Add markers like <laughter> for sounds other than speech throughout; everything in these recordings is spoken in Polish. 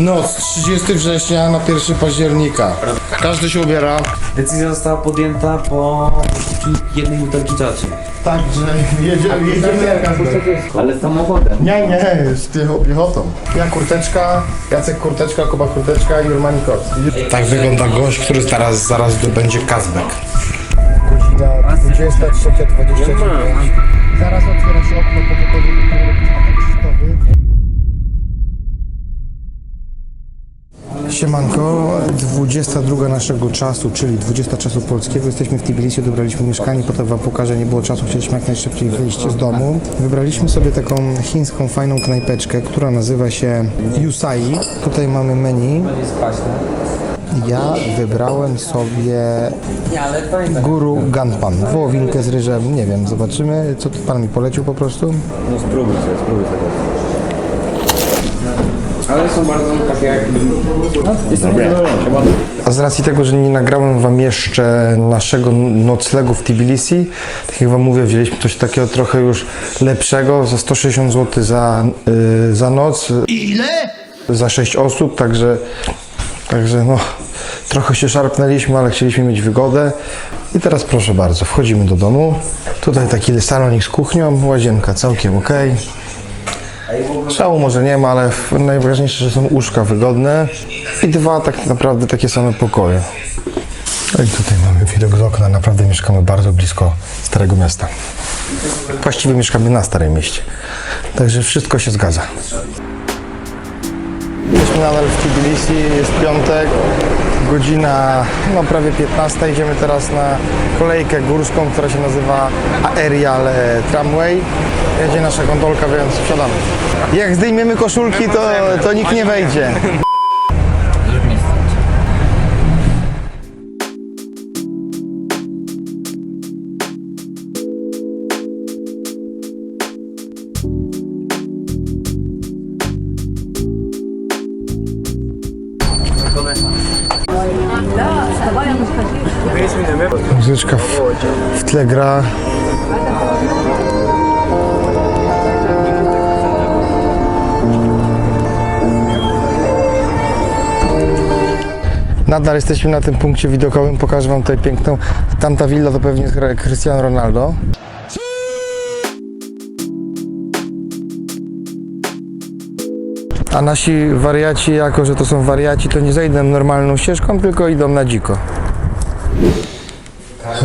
Noc 30 września na 1 października. Każdy się ubiera. Decyzja została podjęta po jednej butelki czaczy. Także jedziemy, jedziemy. Ale samochodem. Nie, nie, z piecho- piechotą. Ja kurteczka, Jacek kurteczka, Kuba kurteczka i Urmani kot. Tak wygląda gość, który zaraz, zaraz będzie Kazbek. Godzina 23.29. Zaraz otwiera się okno po Siemanko, 22 naszego czasu, czyli 20 czasu polskiego. Jesteśmy w Tbilisi, odebraliśmy mieszkanie, potem wam pokażę, nie było czasu, chcieliśmy jak najszybciej wyjść z domu. Wybraliśmy sobie taką chińską, fajną knajpeczkę, która nazywa się Yusai. Tutaj mamy menu. Ja wybrałem sobie guru ganpan, wołowinkę z ryżem, nie wiem, zobaczymy, co pan mi polecił po prostu. No spróbuj sobie, spróbuj sobie. Ale są bardzo takie jak... Jestem zadowolony. A z racji tego, że nie nagrałem wam jeszcze naszego noclegu w Tbilisi, tak jak wam mówię, wzięliśmy coś takiego trochę już lepszego, za 160 zł za, y, za noc. Ile? Za 6 osób, także, także no, trochę się szarpnęliśmy, ale chcieliśmy mieć wygodę. I teraz proszę bardzo, wchodzimy do domu. Tutaj taki salonik z kuchnią, łazienka całkiem ok. Szału może nie ma, ale najważniejsze, że są łóżka wygodne i dwa tak naprawdę takie same pokoje. No i tutaj mamy widok z okna, naprawdę mieszkamy bardzo blisko Starego Miasta. Właściwie mieszkamy na Starym Mieście, także wszystko się zgadza. Nadal w Tbilisi, jest piątek, godzina no prawie 15. Idziemy teraz na kolejkę górską, która się nazywa Aerial e, Tramway. Jedzie nasza gondolka, więc wsiadamy. Jak zdejmiemy koszulki, to, to nikt nie wejdzie. Muzyczka w, w tle gra. Nadal jesteśmy na tym punkcie widokowym. Pokażę Wam tutaj piękną. Tamta willa to pewnie Cristiano Ronaldo. A nasi wariaci, jako że to są wariaci, to nie zejdą normalną ścieżką, tylko idą na dziko.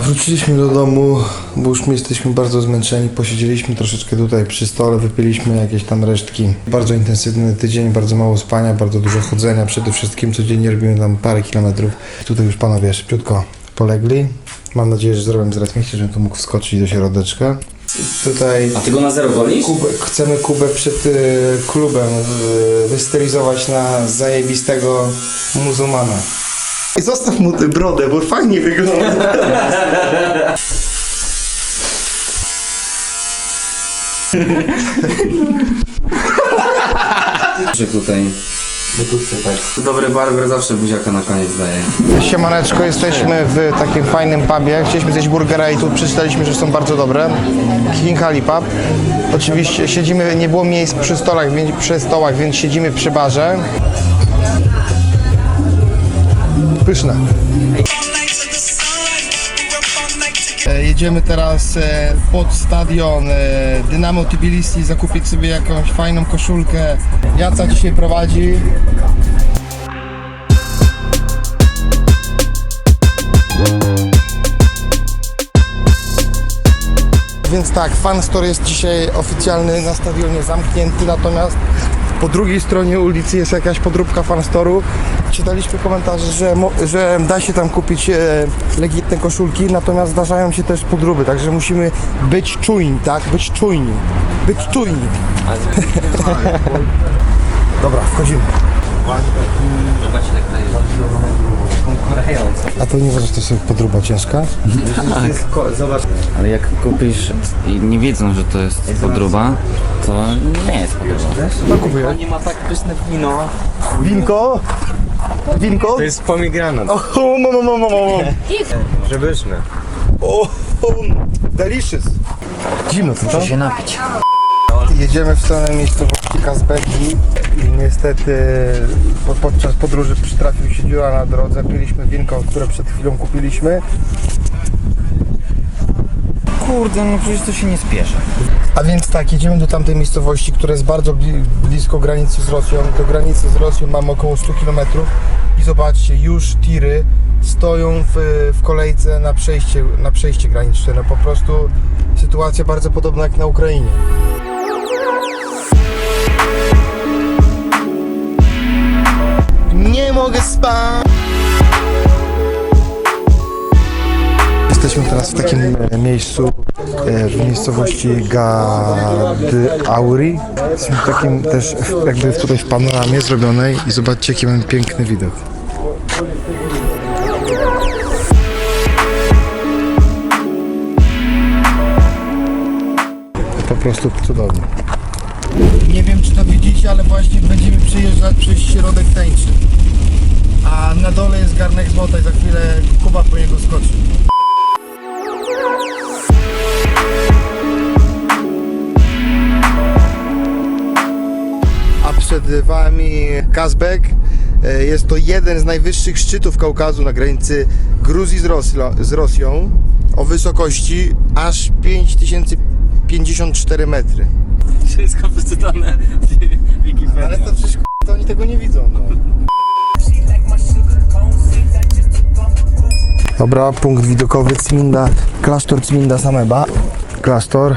Wróciliśmy do domu, bo już my jesteśmy bardzo zmęczeni. Posiedzieliśmy troszeczkę tutaj przy stole, wypiliśmy jakieś tam resztki. Bardzo intensywny tydzień, bardzo mało spania, bardzo dużo chodzenia. Przede wszystkim codziennie robimy tam parę kilometrów. Tutaj już panowie szybciutko polegli. Mam nadzieję, że zrobię z Ratmieście, żebym tu mógł wskoczyć do środeczka. Tutaj A ty go na zero golisz? Kubę, chcemy Kubę przed y, klubem y, wystylizować na zajebistego muzułmana. I zostaw mu tę brodę, bo fajnie wygląda. Że tutaj... Dobry barber zawsze buziaka na koniec daje. Siemaneczko, jesteśmy w takim fajnym pubie. Chcieliśmy zjeść burgera i tu przeczytaliśmy, że są bardzo dobre. King Ali Pub. Oczywiście siedzimy, nie było miejsc przy stołach, więc, przy stołach, więc siedzimy przy barze. Pyszne. E, Jedziemy teraz e, pod stadion e, Dynamo Tbilisi zakupić sobie jakąś fajną koszulkę. Jaca dzisiaj prowadzi. Więc tak, Fan Store jest dzisiaj oficjalny na stadionie zamknięty, natomiast po drugiej stronie ulicy jest jakaś podróbka Fan Store'u. Czytaliśmy komentarze, że, że da się tam kupić e, legitne koszulki, natomiast zdarzają się też podróby, także musimy być czujni, tak? Być czujni. Być czujni. <laughs> Dobra, wchodzimy. A to nie uważasz, że to jest podróba ciężka? Zobacz. Ale jak kupisz i nie wiedzą, że to jest podróba, to nie jest podróba. No kupuję. Nie ma tak pyszne wino. Winko? Winko? To jest pomigranat. O, mo, mo, mo, mo, mo. Przepyszne. O, delicious. Zimno to, co? się napić. Jedziemy w stronę miejscowości Kazbeki i niestety po, podczas podróży przytrafił się dziura na drodze. Piliśmy winko, które przed chwilą kupiliśmy. Kurde, no przecież to się nie spieszy. A więc tak, jedziemy do tamtej miejscowości, która jest bardzo bli- blisko granicy z Rosją. Do granicy z Rosją mamy około 100 km i zobaczcie, już tiry stoją w, w kolejce na przejście, na przejście graniczne. No po prostu sytuacja bardzo podobna jak na Ukrainie. Nie mogę spać! Jesteśmy teraz w takim e, miejscu, e, w miejscowości Gady Auri. Jesteśmy w takim też w- jakby tutaj w panoramie zrobionej i zobaczcie jaki mamy piękny widok. Po prostu cudownie. Nie wiem czy to widzicie, ale właśnie będziemy przejeżdżać przez środek tańczy. Na dole jest garnek złota i za chwilę Kuba po niego skoczy. a przed Wami Kazbek. E, Jest to jeden z najwyższych szczytów Kaukazu na granicy Gruzji z, Roslo, z Rosją o wysokości aż 5054 metry. Wszystko przeczytane w Dobra, punkt widokowy Cminda, klasztor Cminda Sameba. Klasztor.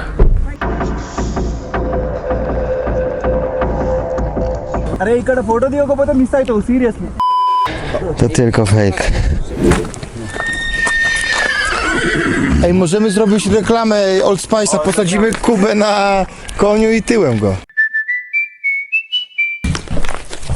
అరే ఇక్కడ ఫోటో దిగకపోతే మిస్ అవుతావు seriously To tylko fake. Ej, możemy zrobić reklamę Old Spice'a, posadzimy Kubę na koniu i tyłem go.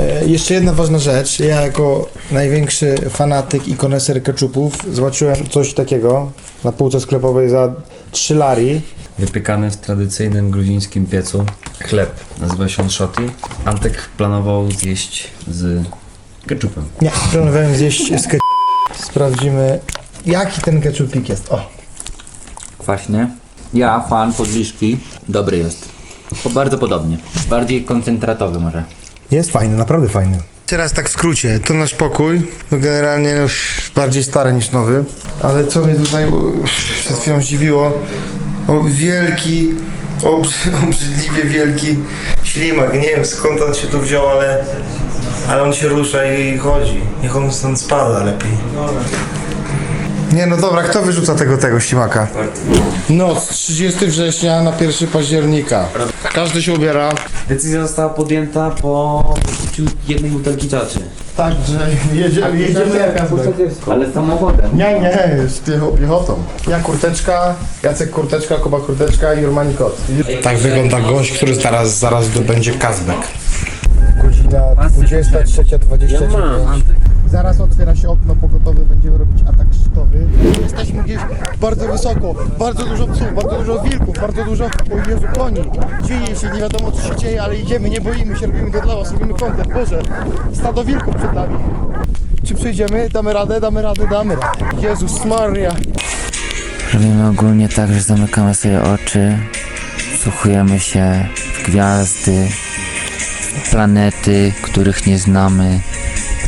E, jeszcze jedna ważna rzecz. Ja jako największy fanatyk i koneser keczupów zobaczyłem coś takiego na półce sklepowej za 3 lari. Wypiekany w tradycyjnym gruzińskim piecu chleb. Nazywa się on shoti. Antek planował zjeść z ketchupem. Nie, planowałem zjeść z ketchup. Sprawdzimy jaki ten keczupik jest. O, Kwaśnie. Ja, fan podliszki, dobry jest. Bo bardzo podobnie. Bardziej koncentratowy może. Jest fajny, naprawdę fajny. Teraz tak w skrócie, to nasz pokój, no generalnie już bardziej stary niż nowy, ale co mnie tutaj przed chwilą zdziwiło, o wielki, obrzy- <laughs> obrzydliwie wielki ślimak, nie wiem skąd on się tu wziął, ale, ale on się rusza i chodzi, niech on stąd spada lepiej. Nie no dobra, kto wyrzuca tego, tego ślimaka? Noc, 30 września na 1 października. Każdy się ubiera. Decyzja została podjęta po wypiciu jednej butelki czaczy. Także jedziemy, jedziemy jak. Ale samochodem. Nie, nie, z piecho- piechotą. Ja kurteczka, Jacek kurteczka, Kuba kurteczka i Urmani kot. Tak wygląda gość, który zaraz, zaraz zdobędzie Kazbek. Godzina 23.29. Zaraz otwiera się okno pogotowe, będziemy robić atak szczytowy. Jesteśmy gdzieś bardzo wysoko, bardzo dużo psów, bardzo dużo wilków, bardzo dużo, o Jezu, koni. Dzieje się, nie wiadomo co się dzieje, ale idziemy, nie boimy się, robimy to dla was, robimy content, Boże, stado wilków przed nami. Czy przejdziemy? Damy radę, damy radę, damy radę. Jezus Maria. Robimy ogólnie tak, że zamykamy sobie oczy, wsłuchujemy się w gwiazdy, planety, których nie znamy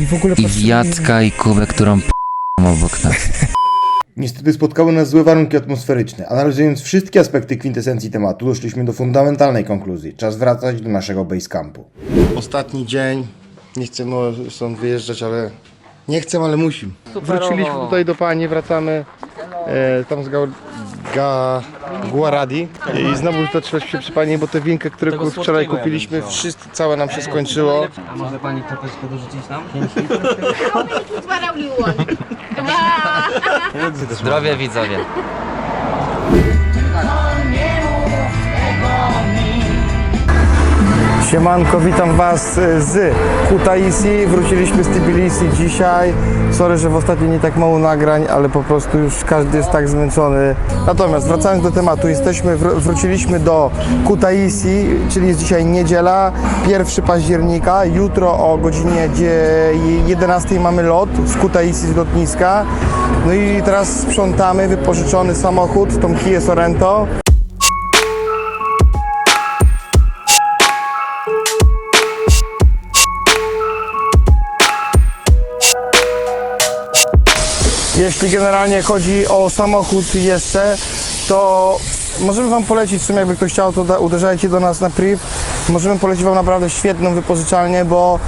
I w ogóle i w Jacka i Kubę, którą p***ą obok nas. Niestety spotkały nas złe warunki atmosferyczne. Analizując wszystkie aspekty kwintesencji tematu, doszliśmy do fundamentalnej konkluzji. Czas wracać do naszego basecampu. Ostatni dzień. Nie chcę może stąd wyjeżdżać, ale... Nie chcę, ale musimy. Wróciliśmy tutaj do pani, wracamy e, tam z Ga... Ga... Guaradi i znowu zatrzymać się przy pani, bo te winkę, które wczoraj kupiliśmy, wszystko całe nam się skończyło. Może pani troszeczkę dorzucić nam? Want. Zdrowie widzowie. Siemanko, witam Was e, z Kutaisi. Wróciliśmy z Tbilisi dzisiaj. Sorry, że w ostatnio nie tak mało nagrań, ale po prostu już każdy jest tak zmęczony. Natomiast wracając do tematu, jesteśmy, wr- wróciliśmy do Kutaisi, czyli jest dzisiaj niedziela, 1 października. Jutro o godzinie dzie- 11 mamy lot z Kutaisi z lotniska. No i teraz sprzątamy wypożyczony samochód, tą Kia Sorento. Jeśli generalnie chodzi o samochód jeszcze, to możemy Wam polecić, w sumie jakby ktoś chciał, to uderzajcie do nas na priv. Możemy polecić Wam naprawdę świetną wypożyczalnię, bo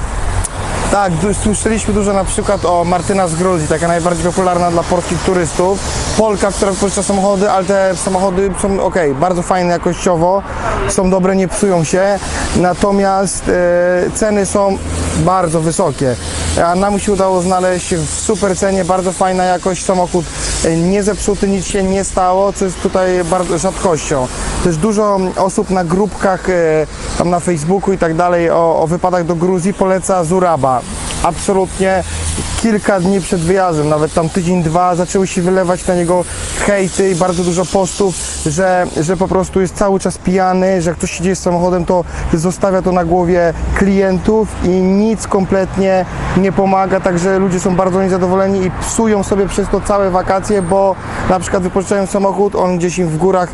tak, słyszeliśmy dużo na przykład o Martyna z Gruzji, taka najbardziej popularna dla polskich turystów. Polka, która wypożycza samochody, ale te samochody są ok, bardzo fajne jakościowo, są dobre, nie psują się, natomiast e, ceny są bardzo wysokie. A nam się udało znaleźć w super cenie, bardzo fajna jakość, samochód nie zepsuty, nic się nie stało, co jest tutaj bardzo rzadkością. Też dużo osób na grupkach, e, tam na Facebooku i tak dalej o, o wypadach do Gruzji poleca Zuraba. Absolutnie kilka dni przed wyjazdem, nawet tam tydzień, dwa, zaczęły się wylewać na niego hejty i bardzo dużo postów, że, że po prostu jest cały czas pijany, że jak ktoś się dzieje z samochodem, to zostawia to na głowie klientów i nic kompletnie nie pomaga, także ludzie są bardzo niezadowoleni i psują sobie przez to całe wakacje, bo na przykład wypożyczają samochód, on gdzieś im w górach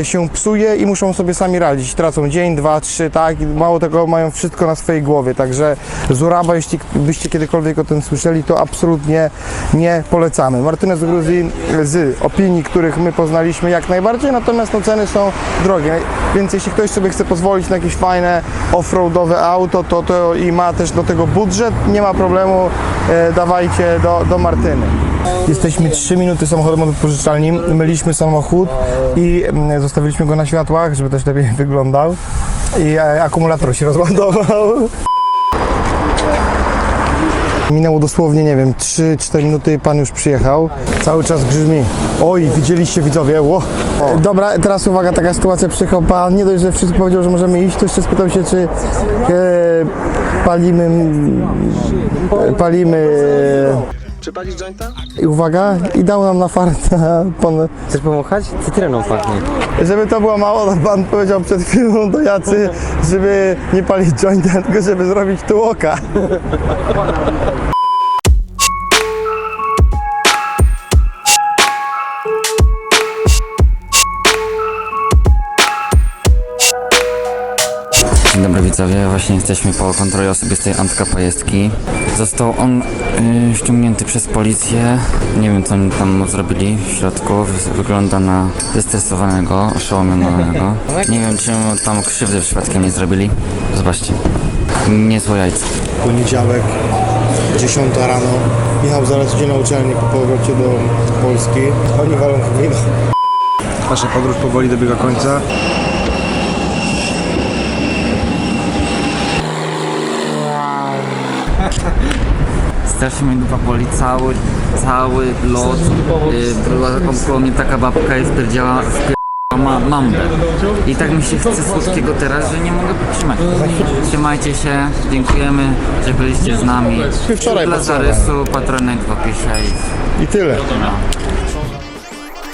e, się psuje i muszą sobie sami radzić. Tracą dzień, dwa, trzy, tak? Mało tego, mają wszystko na swojej głowie, także Zuraba, jeśli byście kiedykolwiek o tym słyszeli, to absolutnie nie polecamy. Martinez z Gruzji z opinii, których my poznaliśmy jak najbardziej, natomiast no, ceny są drogie, więc jeśli ktoś sobie chce pozwolić na jakieś fajne off-roadowe auto, to, to i ma też do tego budżet, nie ma problemu, e, dawajcie do, do Martyny. Jesteśmy 3 minuty samochodem od wypożyczalni, myliśmy samochód i mm, zostawiliśmy go na światłach, żeby też lepiej <laughs> wyglądał i e, akumulator się rozładował. Minęło dosłownie, nie wiem, 3-4 minuty i pan już przyjechał. Cały czas grzmi. Oj, widzieliście widzowie, ło. Dobra, teraz uwaga, taka sytuacja, przyjechał pan, nie dość, że wszystko powiedział, że możemy iść, to jeszcze spytał się, czy e, palimy, e, palimy... Czy palisz jointa? I uwaga, i dał nam na farta pan, Chcesz pomachać? Cytryną pachnie. żeby to było mało, to pan powiedział przed chwilą do Jacy, żeby nie palić jointa, tylko żeby zrobić tułoka. Dzień jesteśmy po kontroli osobistej Antka Pajestki. Został on y, ściągnięty przez policję. Nie wiem co oni tam zrobili w środku. Wy- Wygląda na zestresowanego, oszołomionego. <laughs> Nie wiem czy mu tam krzywdy przypadkiem nie zrobili. Zobaczcie. Niezłe jajce. Poniedziałek, 10 rano. Michał zaraz idzie na uczelnię po powrocie do Polski. Oni walą wino. Nasza podróż powoli dobiega końca. Strasznie mnie dupa boli cały, cały lot. Y, była koło mnie taka babka i wpierdziała, wpierdziała ma, mambę. I tak mi się chce słodkiego teraz, że nie mogę potrzymać. Trzymajcie się, dziękujemy, że byliście z nami. Wczoraj Dla zarysu patronek w opisie i I tyle.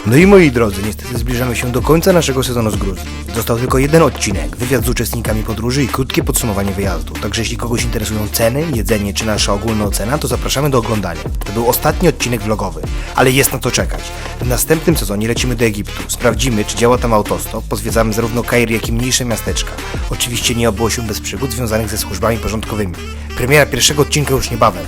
No i moi drodzy, niestety zbliżamy się do końca naszego sezonu z Gruzji. Został tylko jeden odcinek, wywiad z uczestnikami podróży i krótkie podsumowanie wyjazdu. Także jeśli kogoś interesują ceny, jedzenie czy nasza ogólna ocena, to zapraszamy do oglądania. To był ostatni odcinek vlogowy, ale jest na to czekać. W następnym sezonie lecimy do Egiptu, sprawdzimy czy działa tam autostop, pozwiedzamy zarówno Kair jak i mniejsze miasteczka. Oczywiście nie obyło się bez przygód związanych ze służbami porządkowymi. Premiera pierwszego odcinka już niebawem.